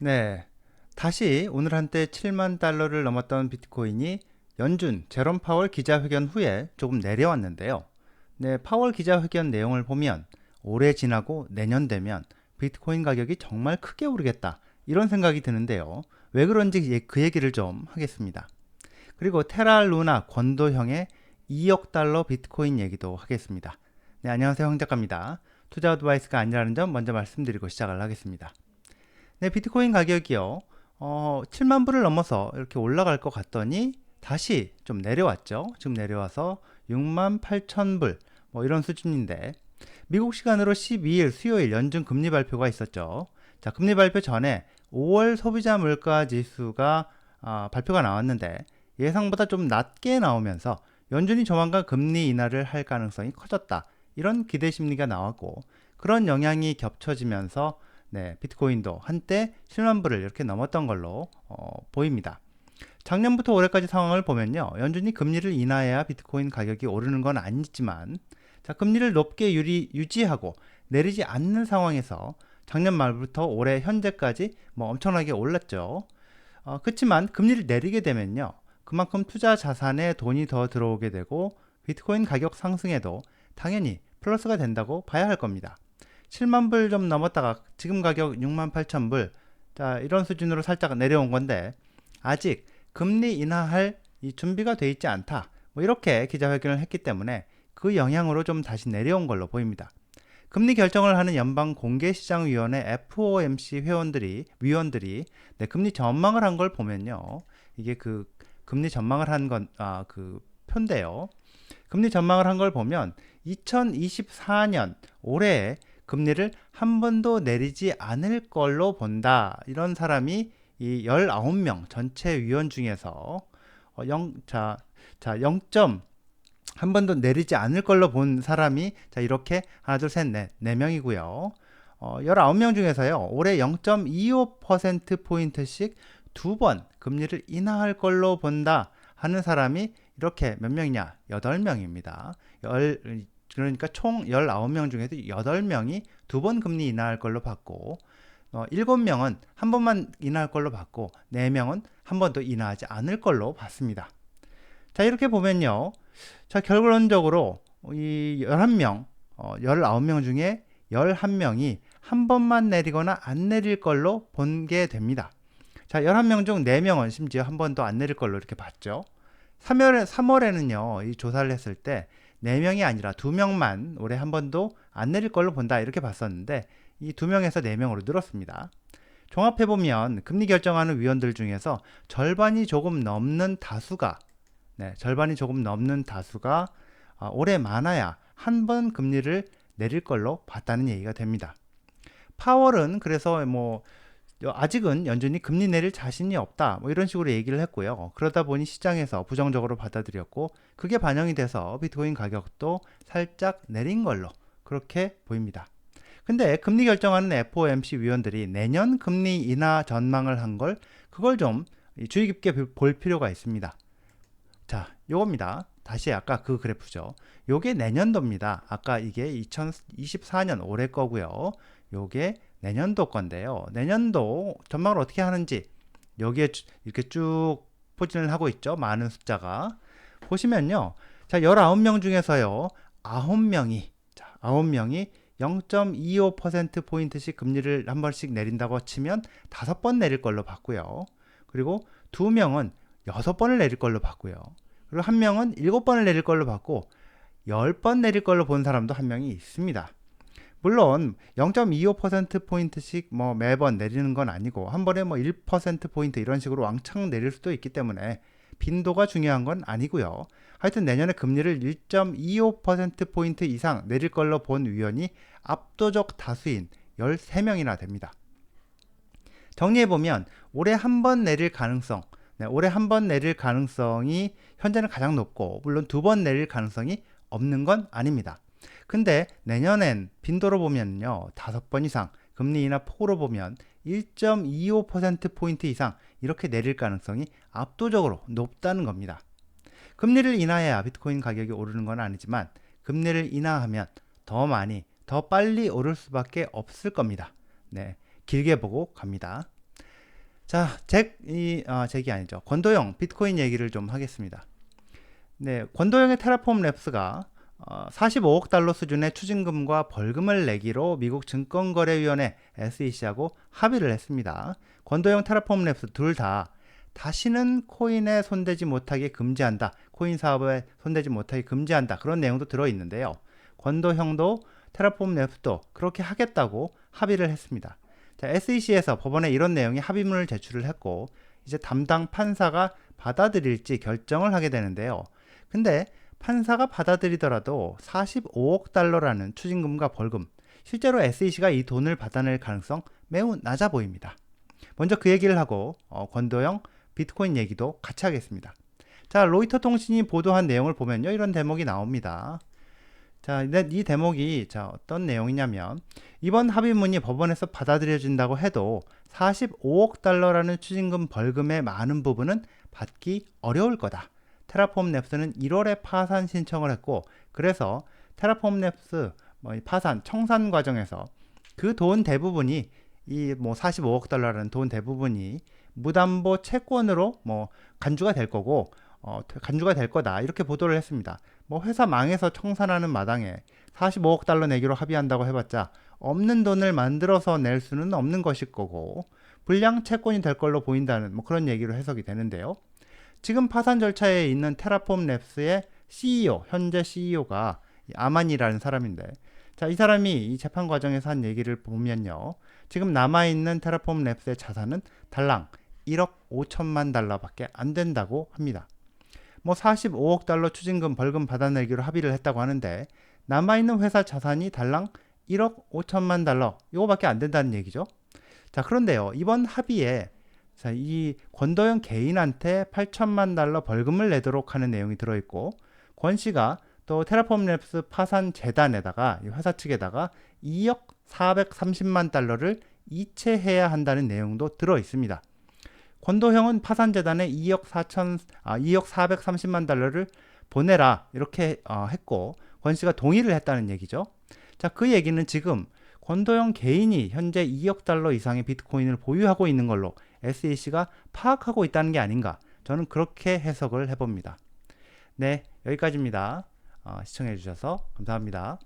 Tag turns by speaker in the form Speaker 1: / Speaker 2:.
Speaker 1: 네. 다시 오늘 한때 7만 달러를 넘었던 비트코인이 연준 제롬 파월 기자회견 후에 조금 내려왔는데요. 네, 파월 기자회견 내용을 보면 올해 지나고 내년 되면 비트코인 가격이 정말 크게 오르겠다. 이런 생각이 드는데요. 왜 그런지 예, 그 얘기를 좀 하겠습니다. 그리고 테라 루나 권도형의 2억 달러 비트코인 얘기도 하겠습니다. 네, 안녕하세요. 황 작가입니다. 투자 어드바이스가 아니라는 점 먼저 말씀드리고 시작을 하겠습니다. 네, 비트코인 가격이요. 어, 7만 불을 넘어서 이렇게 올라갈 것 같더니 다시 좀 내려왔죠. 지금 내려와서 6만 8천 불, 뭐 이런 수준인데 미국 시간으로 12일 수요일 연준 금리 발표가 있었죠. 자, 금리 발표 전에 5월 소비자 물가 지수가 아, 발표가 나왔는데 예상보다 좀 낮게 나오면서 연준이 조만간 금리 인하를 할 가능성이 커졌다. 이런 기대 심리가 나왔고 그런 영향이 겹쳐지면서 네, 비트코인도 한때 7만 불을 이렇게 넘었던 걸로 어, 보입니다. 작년부터 올해까지 상황을 보면요. 연준이 금리를 인하해야 비트코인 가격이 오르는 건 아니지만 자, 금리를 높게 유리, 유지하고 내리지 않는 상황에서 작년 말부터 올해 현재까지 뭐 엄청나게 올랐죠. 어, 그렇지만 금리를 내리게 되면요. 그만큼 투자 자산에 돈이 더 들어오게 되고 비트코인 가격 상승에도 당연히 플러스가 된다고 봐야 할 겁니다. 7만 불 좀 넘었다가 지금 가격 6만 8천 불. 자, 이런 수준으로 살짝 내려온 건데 아직 금리 인하할 이 준비가 돼 있지 않다. 뭐 이렇게 기자회견을 했기 때문에 그 영향으로 좀 다시 내려온 걸로 보입니다. 금리 결정을 하는 연방 공개시장위원회 FOMC 회원들이 위원들이 네, 금리 전망을 한 걸 보면요. 이게 그 금리 전망을 한 건 아그 표인데요. 금리 전망을 한 걸 보면 2024년 올해에 금리를 한 번도 내리지 않을 걸로 본다. 이런 사람이 이 19명 전체 위원 중에서 어, 0, 자, 자, 0. 한 번도 내리지 않을 걸로 본 사람이 자, 이렇게 하나, 둘, 셋, 넷, 4명이고요. 어, 19명 중에서요. 올해 0.25%포인트씩 두 번 금리를 인하할 걸로 본다 하는 사람이 이렇게 몇 명이냐? 8명입니다. 열, 그러니까 총 19명 중에서 8명이 두 번 금리 인하할 걸로 봤고 어, 7명은 한 번만 인하할 걸로 봤고 4명은 한 번도 인하하지 않을 걸로 봤습니다. 자, 이렇게 보면요. 자, 결론적으로 이 11명, 어, 19명 중에 11명이 한 번만 내리거나 안 내릴 걸로 본 게 됩니다. 자, 11명 중 4명은 심지어 한 번도 안 내릴 걸로 이렇게 봤죠. 3월, 3월에는요, 이 조사를 했을 때 4명이 아니라 2명만 올해 한 번도 안 내릴 걸로 본다 이렇게 봤었는데 이 2명에서 4명으로 늘었습니다. 종합해 보면 금리 결정하는 위원들 중에서 절반이 조금 넘는 다수가 네, 절반이 조금 넘는 다수가 아, 올해 많아야 한 번 금리를 내릴 걸로 봤다는 얘기가 됩니다. 파월은 그래서 뭐 아직은 연준이 금리 내릴 자신이 없다. 뭐 이런 식으로 얘기를 했고요. 그러다 보니 시장에서 부정적으로 받아들였고 그게 반영이 돼서 비트코인 가격도 살짝 내린 걸로 그렇게 보입니다. 근데 금리 결정하는 FOMC 위원들이 내년 금리 인하 전망을 한 걸 그걸 좀 주의 깊게 볼 필요가 있습니다. 자, 요겁니다. 다시 아까 그 그래프죠. 요게 내년도입니다. 아까 이게 2024년 올해 거고요. 요게 내년도 건데요. 내년도 전망을 어떻게 하는지 여기에 이렇게 쭉 포진을 하고 있죠. 많은 숫자가. 보시면요. 자, 19명 중에서요. 9명이 자, 9명이 0.25%포인트씩 금리를 한 번씩 내린다고 치면 5번 내릴 걸로 봤고요. 그리고 2명은 6번을 내릴 걸로 봤고요. 그리고 1명은 7번을 내릴 걸로 봤고 10번 내릴 걸로 본 사람도 한 명이 있습니다. 물론 0.25%포인트씩 뭐 매번 내리는 건 아니고 한 번에 뭐 1%포인트 이런 식으로 왕창 내릴 수도 있기 때문에 빈도가 중요한 건 아니고요. 하여튼 내년에 금리를 1.25%포인트 이상 내릴 걸로 본 위원이 압도적 다수인 13명이나 됩니다. 정리해보면 올해 한 번 내릴 가능성, 네, 올해 한 번 내릴 가능성이 현재는 가장 높고 물론 두 번 내릴 가능성이 없는 건 아닙니다. 근데 내년엔 빈도로 보면요. 다섯 번 이상 금리 인하 폭으로 보면 1.25%포인트 이상 이렇게 내릴 가능성이 압도적으로 높다는 겁니다. 금리를 인하해야 비트코인 가격이 오르는 건 아니지만 금리를 인하하면 더 많이 더 빨리 오를 수밖에 없을 겁니다. 네, 길게 보고 갑니다. 자, 잭, 이, 아, 잭이 아니죠. 권도영 비트코인 얘기를 좀 하겠습니다. 네, 권도영의 테라폼 랩스가 어, 45억 달러 수준의 추징금과 벌금을 내기로 미국 증권거래위원회 SEC하고 합의를 했습니다. 권도영 테라폼 랩스 둘 다 다시는 코인에 손대지 못하게 금지한다. 코인 사업에 손대지 못하게 금지한다. 그런 내용도 들어 있는데요. 권도형도 테라폼 랩스도 그렇게 하겠다고 합의를 했습니다. 자, SEC에서 법원에 이런 내용의 합의문을 제출을 했고 이제 담당 판사가 받아들일지 결정을 하게 되는데요. 근데 판사가 받아들이더라도 45억 달러라는 추징금과 벌금, 실제로 SEC가 이 돈을 받아낼 가능성 매우 낮아 보입니다. 먼저 그 얘기를 하고 어, 권도영 비트코인 얘기도 같이 하겠습니다. 자, 로이터 통신이 보도한 내용을 보면요. 이런 대목이 나옵니다. 자, 이 대목이 자, 어떤 내용이냐면 이번 합의문이 법원에서 받아들여진다고 해도 45억 달러라는 추징금 벌금의 많은 부분은 받기 어려울 거다. 테라폼 랩스는 1월에 파산 신청을 했고 그래서 테라폼 랩스 뭐 파산 청산 과정에서 그 돈 대부분이 이 뭐 45억 달러라는 돈 대부분이 무담보 채권으로 뭐 간주가 될 거고 어, 간주가 될 거다 이렇게 보도를 했습니다. 뭐 회사 망해서 청산하는 마당에 45억 달러 내기로 합의한다고 해봤자 없는 돈을 만들어서 낼 수는 없는 것일 거고 불량 채권이 될 걸로 보인다는 뭐 그런 얘기로 해석이 되는데요. 지금 파산 절차에 있는 테라폼 랩스의 CEO, 현재 CEO가 아만이라는 사람인데, 자, 이 사람이 이 재판 과정에서 한 얘기를 보면요. 지금 남아있는 테라폼 랩스의 자산은 달랑 1억 5천만 달러밖에 안 된다고 합니다. 뭐 45억 달러 추징금 벌금 받아내기로 합의를 했다고 하는데, 남아있는 회사 자산이 달랑 1억 5천만 달러, 이거밖에 안 된다는 얘기죠. 자, 그런데요. 이번 합의에 자, 이 권도영 개인한테 8천만 달러 벌금을 내도록 하는 내용이 들어있고 권 씨가 또 테라폼 랩스 파산 재단에다가 이 회사 측에다가 2억 430만 달러를 이체해야 한다는 내용도 들어 있습니다. 권도형은 파산 재단에 2억 4천 아 2억 430만 달러를 보내라 이렇게 어, 했고 권 씨가 동의를 했다는 얘기죠. 자, 그 얘기는 지금 권도영 개인이 현재 2억 달러 이상의 비트코인을 보유하고 있는 걸로 SEC가 파악하고 있다는 게 아닌가. 저는 그렇게 해석을 해봅니다. 네, 여기까지입니다. 어, 시청해주셔서 감사합니다.